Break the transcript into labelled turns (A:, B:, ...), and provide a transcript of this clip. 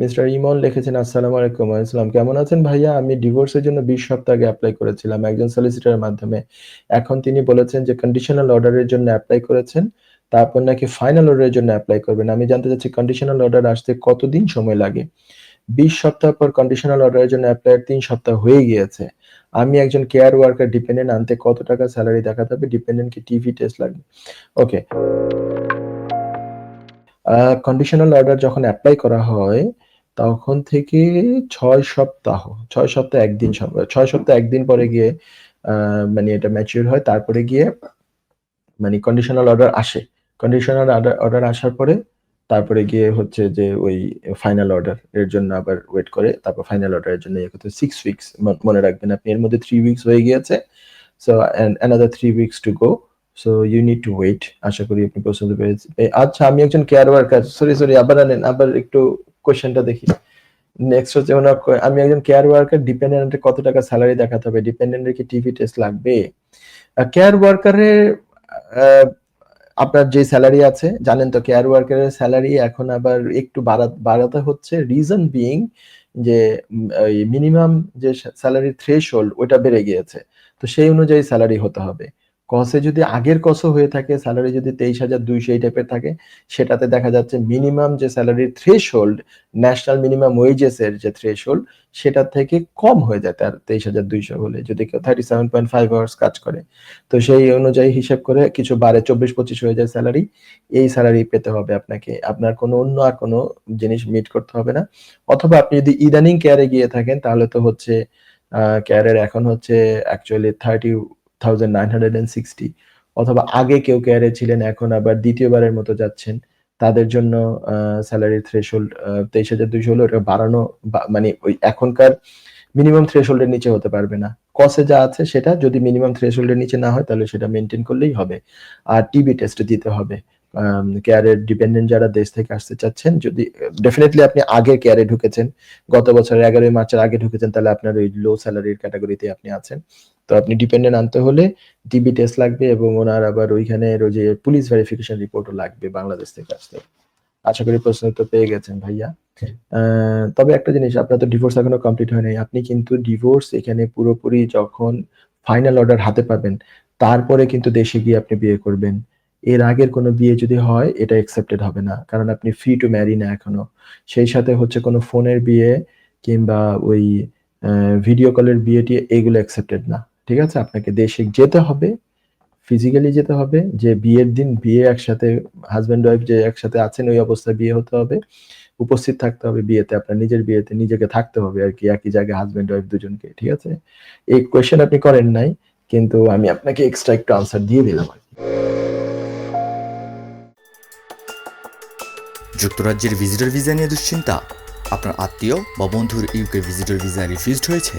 A: Mister ইমন লিখেছেন, আসসালামু আলাইকুম আসসালাম কেমন আছেন ভাইয়া? আমি ডিভোর্সের জন্য বিশ সপ্তাহ আগে অ্যাপ্লাই করেছিলাম একজন সলিসিটরের মাধ্যমে। এখন তিনি বলেছেন যে কন্ডিশনাল অর্ডারের জন্য অ্যাপ্লাই করেছেন। তারপর নাকি ফাইনাল অর্ডারের জন্য অ্যাপ্লাই করবেন। আমি জানতে চাচ্ছি কন্ডিশনাল অর্ডার আসতে কতদিন সময় লাগে? বিশ সপ্তাহ পর কন্ডিশনাল অর্ডারের জন্য অ্যাপ্লাইয়ের তিন সপ্তাহ হয়ে গিয়েছে। আমি একজন কেয়ার ওয়ার্কার ডিপেন্ডেন্ট আনতে কত টাকা স্যালারি দেখাতে হবে? ডিপেন্ডেন্ট কি টিভি টেস্ট লাগবে? ওকে কন্ডিশনাল অর্ডার যখন অ্যাপ্লাই করা হয় তখন থেকে ছয় সপ্তাহ ছয় সপ্তাহ একদিন ছয় সপ্তাহ একদিন পরে গিয়ে মানে এটা ম্যাচিউর হয়। তারপরে গিয়ে মানে কন্ডিশনাল অর্ডার আসে। কন্ডিশনাল অর্ডার আসার পরে, তারপরে গিয়ে হচ্ছে যে ওই ফাইনাল অর্ডার এর জন্য আবার ওয়েট করে। তারপর ফাইনাল অর্ডারের জন্য ইয়ে সিক্স উইকস মনে রাখবেন আপনি। এর মধ্যে থ্রি উইকস হয়ে গিয়েছে। So another three weeks to go so you need to wait আশা করি আপনি পছন্দ পেয়েছি আচ্ছা আমি একজন কেয়ার ওয়ার্কার সরি সরি আবার আনেন। আবার একটু কোশ্চেনটা দেখি। নেক্সট হচ্ছে ওনার আমি একজন কেয়ার ওয়ার্কার ডিপেন্ডেন্টের কত টাকা স্যালারি দেখাতে হবে? ডিপেন্ডেন্টের কি টিভি টেস্ট লাগবে? কেয়ার ওয়ার্কারের আপনার যে স্যালারি আছে, জানেন তো কেয়ার ওয়ার্কারের স্যালারি এখন আবার একটু বাড়া- বাড়াতে হচ্ছে। রিজন বিইং যে মিনিমাম যে স্যালারি থ্রেশ হোল্ড ওটা বেড়ে গিয়েছে। তো সেই অনুযায়ী স্যালারি হতে হবে। কসে যদি আগের কসে হয়ে থাকে স্যালারি যদি তেইশ হাজার দুইশো এই টাইপের থাকে, সেটাতে দেখা যাচ্ছে মিনিমাম যে স্যালারির threshold national minimum wages এর যে থ্রেশ হোল্ড সেটা থেকে কম হয়ে যায় তার তেইশ হাজার দুইশো হলে। যদি কেউ thirty seven point five hours কাজ করে, তো সেই অনুযায়ী হিসাব করে কিছু বারে চব্বিশ পঁচিশ হয়ে যায় স্যালারি এই স্যালারি পেতে হবে আপনাকে। আপনার কোনো অন্য আর কোনো জিনিস মিট করতে হবে না। অথবা আপনি যদি ইদানিং কেয়ারে গিয়ে থাকেন, তাহলে তো হচ্ছে কেয়ারের এখন হচ্ছে actually thirty thousand nine hundred and sixty অথবা আগে কেউ কেয়ারে ছিলেন, এখন আবার দ্বিতীয়বারের মতো যাচ্ছেন। তাদের জন্য স্যালারি থ্রেশহোল্ড তেইশ হাজার দুইশো হলে ওটা বাড়ানো মানে ওই এখনকার মিনিমাম থ্রেশহোল্ডের নিচে হতে পারবে না। কসে যা আছে সেটা যদি মিনিমাম থ্রেশহোল্ডের নিচে না হয়, তাহলে সেটা মেনটেন করলেই হবে। আর টিবি টেস্ট দিতে হবে। কেয়ারের ডিপেন্ডেন্ট যারা দেশ থেকে আসতে চাচ্ছেন, যদি ডেফিনেটলি আপনি আগে কেয়ারে ঢুকেছেন, গত বছরের এগারোই মার্চের আগে ঢুকেছেন, তাহলে আপনার ওই লো স্যালারির ক্যাটাগরিতে আপনি আছেন। তো আপনি ডিপেন্ডেন্ট আনতে হলে টিবি টেস্ট লাগবে এবং ওনার আবার ওইখানে ওই যে পুলিশ ভেরিফিকেশন রিপোর্টও লাগবে বাংলাদেশ থেকে আসতে। আশা করি প্রশ্ন তো পেয়ে গেছেন ভাইয়া। তবে একটা জিনিস, আপনার তো ডিভোর্স এখনও কমপ্লিট হয় নাই আপনি কিন্তু ডিভোর্স এখানে পুরোপুরি যখন ফাইনাল অর্ডার হাতে পাবেন, তারপরে কিন্তু দেশে গিয়ে আপনি বিয়ে করবেন। এর আগের কোনো বিয়ে যদি হয়, এটা অ্যাকসেপ্টেড হবে না। কারণ আপনি ফ্রি টু ম্যারি না এখনও। সেই সাথে হচ্ছে কোনো ফোনের বিয়ে কিংবা ওই ভিডিও কলের বিয়েটি এগুলো অ্যাকসেপ্টেড না। ঠিক আছে? আপনাকে দেশে যেতে হবে ফিজিক্যালি যেতে হবে, যে বিয়ের দিন বিয়ে একসাথে হাজব্যান্ড ওয়াইফ যে একসাথে আছেন, ওই অবস্থায় বিয়ে হতে হবে, উপস্থিত থাকতে হবে বিয়েতে, আপনার নিজের বিয়েতে নিজেকে থাকতে হবে আর কি, একই জায়গায় হাজব্যান্ড ওয়াইফ দুজনকে, ঠিক আছে? এই কোয়েশ্চেন আপনি করেন নাই, কিন্তু আমি আপনাকে এক্সট্রা একটু আনসার দিয়ে দিলাম আর কি।
B: যুক্তরাজ্যের ভিজিটর ভিসা নিয়ে দুশ্চিন্তা? আপনার আত্মীয় বা বন্ধুর ইউকে ভিজিটর ভিসা রিফিউজড হয়েছে?